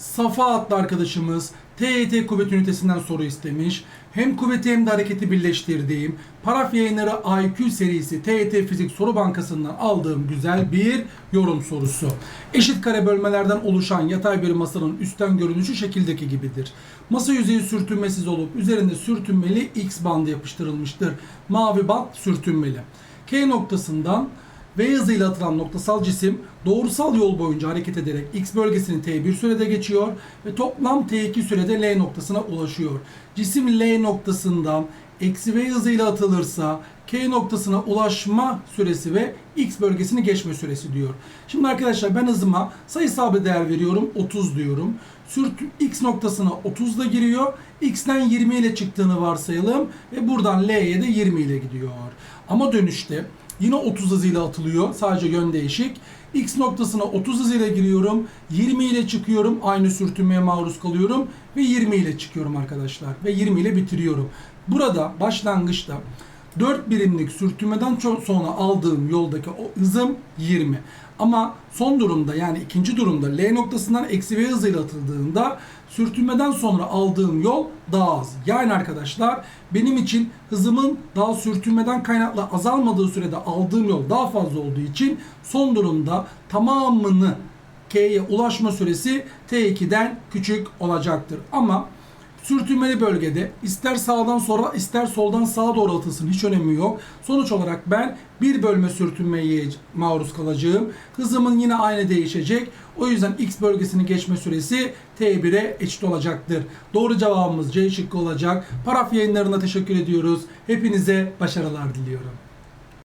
Safa adlı arkadaşımız TET kuvvet ünitesinden soru istemiş. Hem kuvveti hem de hareketi birleştirdiğim Paraf Yayınları IQ serisi TET Fizik Soru Bankası'ndan aldığım güzel bir yorum sorusu. Eşit kare bölmelerden oluşan yatay bir masanın üstten görünüşü şekildeki gibidir. Masa yüzeyi sürtünmesiz olup üzerinde sürtünmeli X bandı yapıştırılmıştır. Mavi bant sürtünmeli. K noktasından V hızıyla atılan noktasal cisim doğrusal yol boyunca hareket ederek X bölgesini T1 sürede geçiyor ve toplam T2 sürede L noktasına ulaşıyor. Cisim L noktasından eksi V hızıyla atılırsa K noktasına ulaşma süresi ve X bölgesini geçme süresi diyor. Şimdi arkadaşlar ben hızıma sayısal bir değer veriyorum. 30 diyorum. Sürt X noktasına 30 ile giriyor. X'ten 20 ile çıktığını varsayalım ve buradan L'ye de 20 ile gidiyor. Ama dönüşte Yine 30 hızıyla atılıyor. Sadece yön değişik. X noktasına 30 hızıyla giriyorum. 20 ile çıkıyorum. Aynı sürtünmeye maruz kalıyorum. Ve 20 ile çıkıyorum arkadaşlar. Ve 20 ile bitiriyorum. Burada başlangıçta 4 birimlik sürtünmeden ço- sonra aldığım yoldaki o hızım 20. Ama son durumda yani ikinci durumda L noktasından eksi V hızıyla atıldığında sürtünmeden sonra aldığım yol daha az. Yani arkadaşlar benim için hızımın daha sürtünmeden kaynaklı azalmadığı sürede aldığım yol daha fazla olduğu için son durumda tamamını K'ye ulaşma süresi T2'den küçük olacaktır. Ama sürtünmeli bölgede ister sağdan sonra ister soldan sağa doğru atılsın hiç önemi yok. Sonuç olarak ben bir bölme sürtünmeye maruz kalacağım. Hızımın yine aynı değişecek. O yüzden X bölgesini geçme süresi T1'e eşit olacaktır. Doğru cevabımız C şıkkı olacak. Paraf yayınlarına teşekkür ediyoruz. Hepinize başarılar diliyorum.